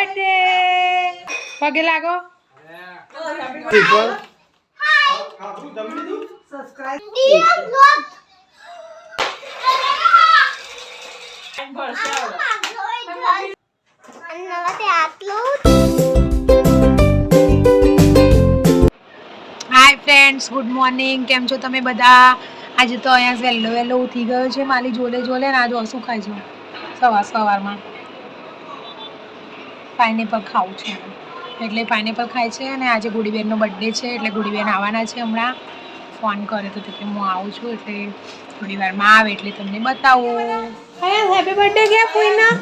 Birthday! પગે લાગો. Hi friends good morning કેમ છો તમે બધા? આજે તો અહીંયા વહેલો વહેલો ઉઠી ગયો છે. મારી જોલે જોલે ને આજે શું ખાઈ છે સવાર, સવારમાં. પાઇનેપલ ખાવું છે. એટલે પાઇનેપલ ખાય છે અને આજે ગુડીબેનનો બર્થડે છે એટલે ગુડીબેન આવવાના છે હમણાં. ફોન કર્યો તો કે હું આવું છું એટલે થોડી વારમાં આવે એટલે તમને બતાવું. હેપી બર્થડે કે કોઈના?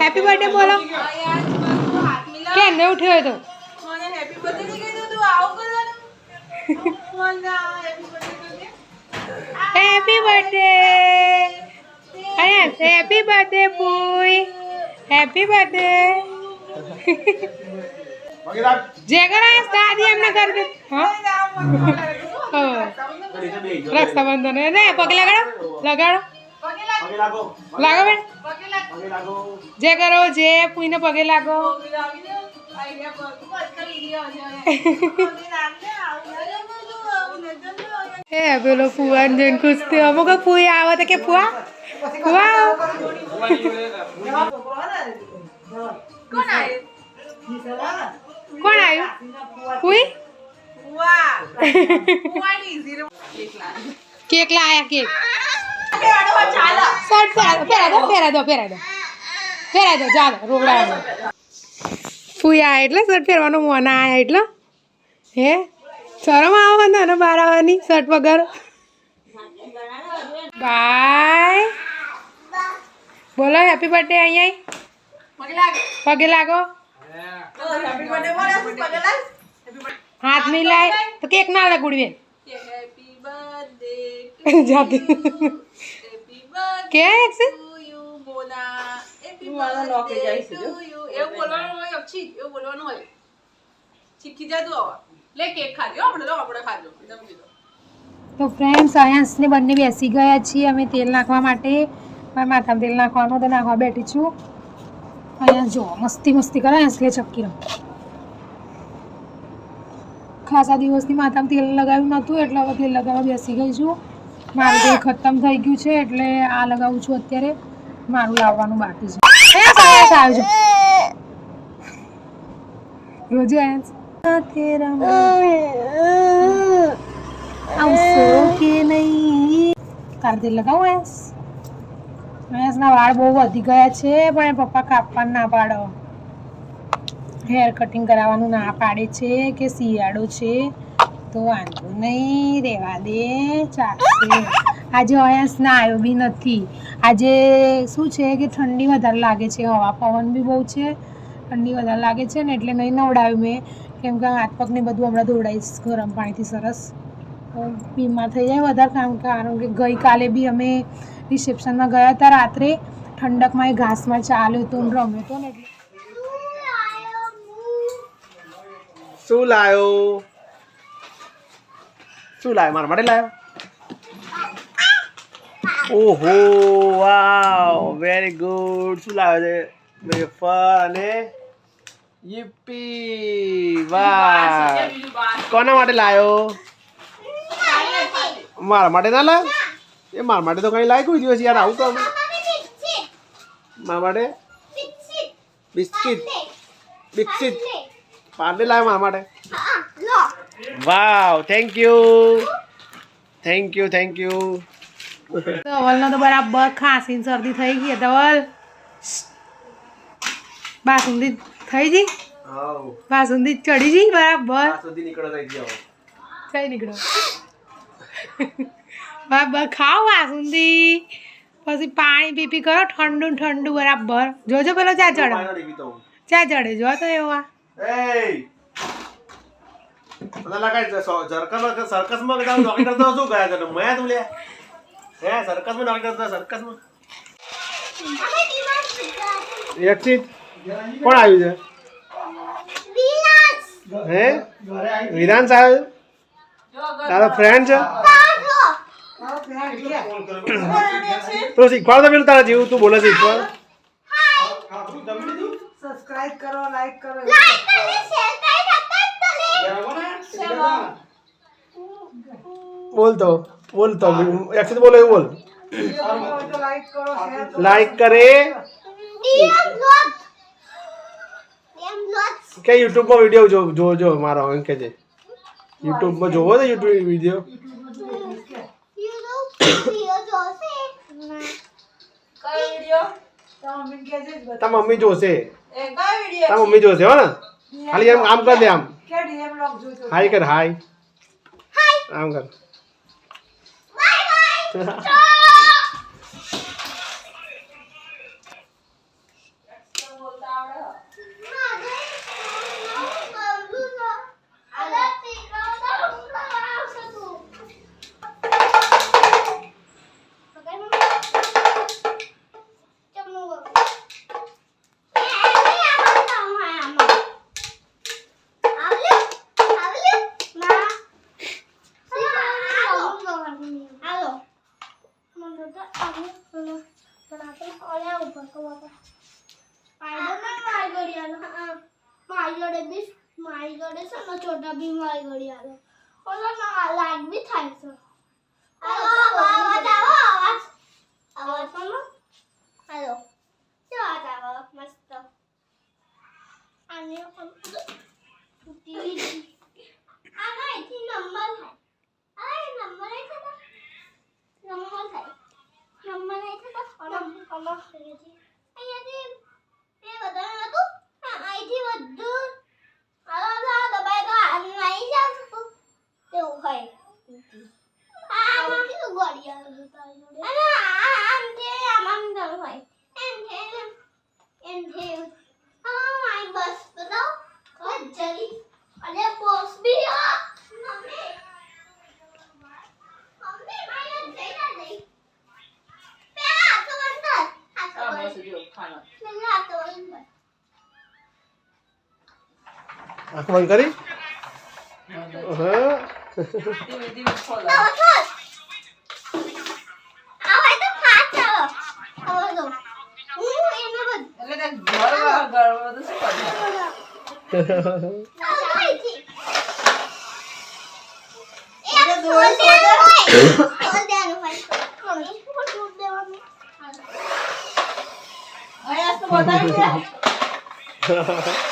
હેપી બર્થડે બોલો. કેમ ને ઉઠ્યો તો હેપી બર્થડે અહીંયા happy birthday boy happy birthday જે કરાય દાદી એમને કરી દે. હા. હા. રક્ષાબંધન ને પગે લગાડો લગાડો લાગો બેન? જે કરો જે પૂઈને પગે લાગો. એ પેલો ફુવાન જોઈને ખુશ થયો. અમુક ફુઈ આવે તો કે ફુવા? ફુવા? કેક લાયા કેક શર્ટ પહેરા દો પહેરા દો પહેરા દો. પહેરા દો ચાલો રોવડાવો. ફુઈ એટલે શર્ટ પહેરવાનો મોન આયા એટલે. હે? શરમ આવો ને બહાર આવવાની શર્ટ વગર? બાય. બોલો હેપી બર્થડે અહીંયા. પગે લાગો. હાથ મિલાય તો કેક ના લે ગુડવેન જાતે કે છે તો ફ્રેન્ડ્સ અયાંશને બંને બેસી ગયા છીએ. અમે તેલ નાખવા માટે મારા માથામાં તેલ નાખવાનું તો નાખવા બેઠી છું. અહીંયા જો મસ્તી મસ્તી કરે લે ચક્કી રમ ખાસા દિવસથી માથામાં તેલ લગાવ્યું નહોતું, એટલે હવે તેલ લગાવવા બેસી ગઈ છું. મારું તેલ ખતમ થઈ ગયું છે, એટલે આ લગાવું છું અત્યારે. મારું લાવવાનું બાકી છે. રોજે લગાવું આયન્સ આયન્સના વાળ બહુ વધી ગયા છે, પણ એ પપ્પા કાપવા ના પાડો હેર કટિંગ કરાવવાનું ના પાડે છે કે શિયાળો છે, તો વાંધો નહીં રહેવા દે, ચાલશે. આજે અયાસ ના આવ્યો બી નથી. આજે શું છે કે ઠંડી વધારે લાગે છે, હવા પવન બી બહુ છે, ઠંડી વધારે લાગે છે ને એટલે નહીં નવડાવ્યું મેં. કેમ કે હાથ પગને બધું હમણાં ધોવડાવીશ ગરમ પાણીથી સરસ. બીમાર થઈ જાય વધારે કામ, કારણ કે ગઈકાલે બી અમે રિસેપ્શનમાં ગયા હતા રાત્રે. ઠંડકમાં એ ઘાસમાં ચાલ્યો હતો રમ્યો હતો ને એટલે શું લાયો? શું લાયો? મારા માટે લાયો? ઓહો વાવ વેરી ગુડ શું લાવ્યો છે? વેફર અને યુપી. વાહ. કોના માટે લાયો? મારા માટે ના લાયો? એ મારા માટે તો કઈ લાય કોઈ દિવસ યાર આવું તો મારા માટે બિસ્કિટ. બિસ્કિટ. પાર્લે લાવ્યો મારા માટે. Wow thank you thank you thank you ધવલનો તો બરાબર ખાંસી ને શરદી થઈ ગઈ ધવલ બાસુંદી થઈ ગઈ? બાસુંદી ચડી ગઈ બરાબર? થઈ નીકળો. બરાબર ખાઓ બાસુંદી પછી પાણી પી પી કરો ઠંડુ ઠંડુ બરાબર. જોજો પેલો ચા ચડે. ચા ચડે જો તો એવા. એય! મને લાગે છે સ- સર્કસમાં સર્કસમાં કદાચ નોકરી કરતો શું ગયા તને મેં તું લે. હે સર્કસમાં નોકરી કરતો સર્કસમાં એકચીત કોણ આવ્યું છે? હે? વિધાન સાહેબ તારો ફ્રેન્ડ છે? તો શીખવાડ તો પેલું તારા જેવું તું બોલે શીખવાડ. સબસ્ક્રાઇબ કરો લાઈક કરો બોલ તો બોલ તો એક્સિટ બોલો એવું બોલ લાઈક કરો શેર કરો લાઈક કરે કે યુટ્યુબમાં વીડિયો જો જોજો મારો એમ કે છે યુટ્યુબમાં જોવો છે યુટ્યુબ વીડિયો તો મમ્મી કહે છે જ બધા. તાર મમ્મી જોશે. તાર મમ્મી જોશે હો ને? ખાલી એમ આમ કર દે આમ. હાય કર હાય. આમ કર. બાય જોડે છે ને છોટા ભીમ મારી જોડે આલો ઓલો ના લાઈટ બી થાય છે અવાજ આવો અવાજ અવાજ કોનો હેલો જો અવાજ આવો મસ્ત આને ફૂટી આના એથી નંબર થાય આ નંબર એ થતા નંબર થાય નંબર એ થતા નંબર કોનો અહીંયાથી એ બધાને નતું હા અહીંથી બધું હાલો હાલો દબાઈ તો આ નહીં જાવ તું એવું હોય આ આમાં કેવું ગોળી આવે છે તારી જોડે? અને આ આમ છે, આમાં આમ હોય. એમ છે, એમ. એમ છે. હા, મારી બસ બતાવો. હવે જરી. અરે બોસ બી હા. મમ્મી. મમ્મી, મારી હાથ જઈ ના જઈ. પેલા હાથો બંધ કર. હાથો આ બંધ. બસ જો ખાનો પેલા હાથો બંધ કર. આંખ બંધ કરી હા ધીમે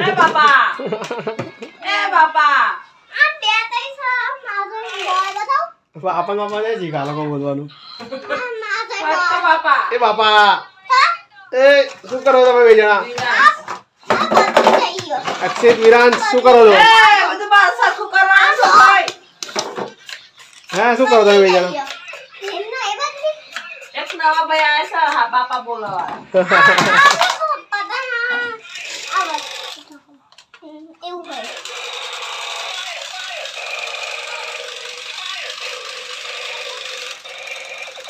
એ બાપા. એ બાપા. આ બે ત્રણ સા મારો બોય બતાવ આપણ બાપા ને શીખા લોકો બોલવાનું. બાપા. એ બાપા. એ શું કરો તમે બે જણા? અક્ષિત વિરાન શું કરો છો? હે શું કરો તમે બે જણા? એમનો એ બધી એક નવા ભાઈ આવે છે બાપા બોલાવા પતા ના આ બસ એવું હોય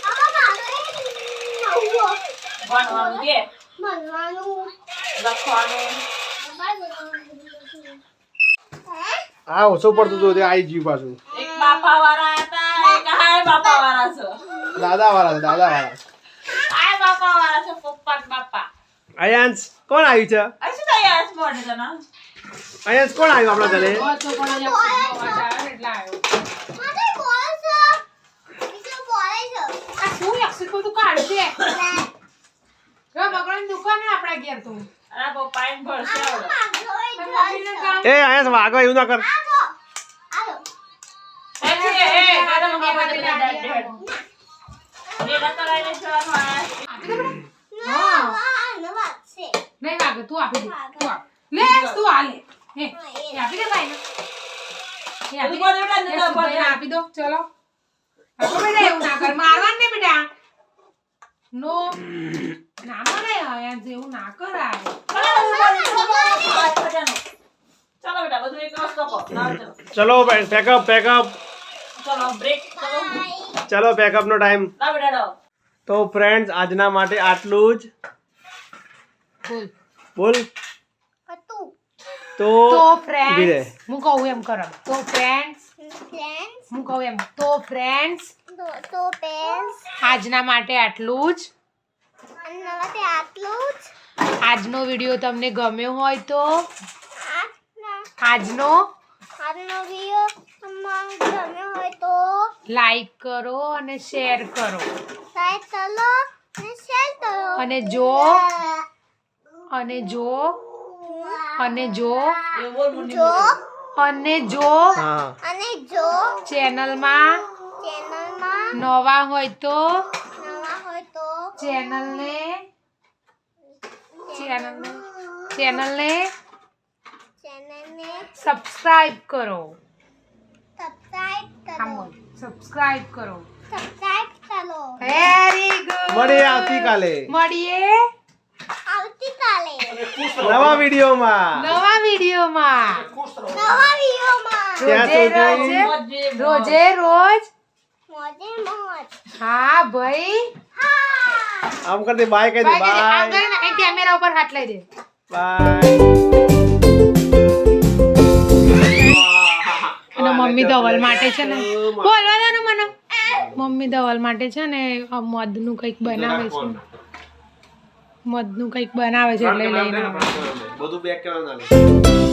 આ મારો ભણવાનું કે? ભણવાનું લખવાનું. હે ઓછું પડતું હતું તે આવી ગયું પાછું. એક બાપા વાળા હતા એક હાય બાપા વાળા છો. દાદા વાળા છે દાદા વાળા હાય બાપા વાળા છે પપ્પા બાપા. અયાંશ કોણ આવ્યું છે? આ તો અયાંશ મોઢે તને અયાંશ કોણ આવ્યું આપણા ઘરે? ઓછો પણ એટલે આવ્યો મારે બોલ છે બીજું બોલે છે અક્ષિત બધું કાઢશે જો બગડાની દુકાન આપણા ઘેર તો. અરે પપ્પા ભરશે એ આયા વાગો એવું ના કર. નહીં વાગે તું આપી દે તું આપ. લે તું આ હે આપી દે ભાઈને. એ આપી દે. ચલો. બેટા એવું ના કર. મારવાનું ને બેટા. નો. ના મને અહીંયા જેવું ના કરાય. ચલો, બેટા બધું એક પેકઅપ પેકઅપ ચલો. બ્રેક ચલો ચલો પેકઅપ નો ટાઈમ તો ફ્રેન્ડ્સ આજના માટે આટલું જ. બોલ. બોલ. તો તો ફ્રેન્ડ્સ હું કહું એમ કરો તો ફ્રેન્ડ્સ ફ્રેન્ડ્સ હું કહું એમ તો ફ્રેન્ડ્સ તો ફ્રેન્ડ્સ આજના માટે આટલું જ. આટલું જ. આજનો વીડિયો તમને ગમ્યો હોય તો? આજનો. આજનો? વીડિયો તમને ગમ્યો હોય તો? લાઈક કરો અને શેર કરો. લાઈક કરો અને શેર કરો. અને જો? અને જો? અને જો? જો? અને જો? હા. અને જો ચેનલમાં ચેનલમાં નવા હોય તો નવા હોય તો ચેનલને ચેનલને ચેનલને ચેનલને સબસ્ક્રાઇબ કરો સબસ્ક્રાઇબ હા કરો બોલ સબસ્ક્રાઇબ કરો સબસ્ક્રાઇબ કરો વેરી ગુડ મળીએ આવતીકાલે મળીએ આવતીકાલે નવા વિડીયોમાં નવા વિડીયોમાં નવા વિડીયોમાં રોજે રોજ મોજે મોજ હા ભાઈ હા આમ કરી દે બાય કહી દે બાય આમ કરીને અહીં કેમેરા ઉપર હાથ લઈ દે અને મમ્મી ધવલ માટે છે ને બોલવા દે ને મને મમ્મી ધવલ માટે છે ને આ મધનું કંઈક બનાવે છે મધનું કંઈક બનાવે છે એટલે લઈને બધું બેક કરવાનું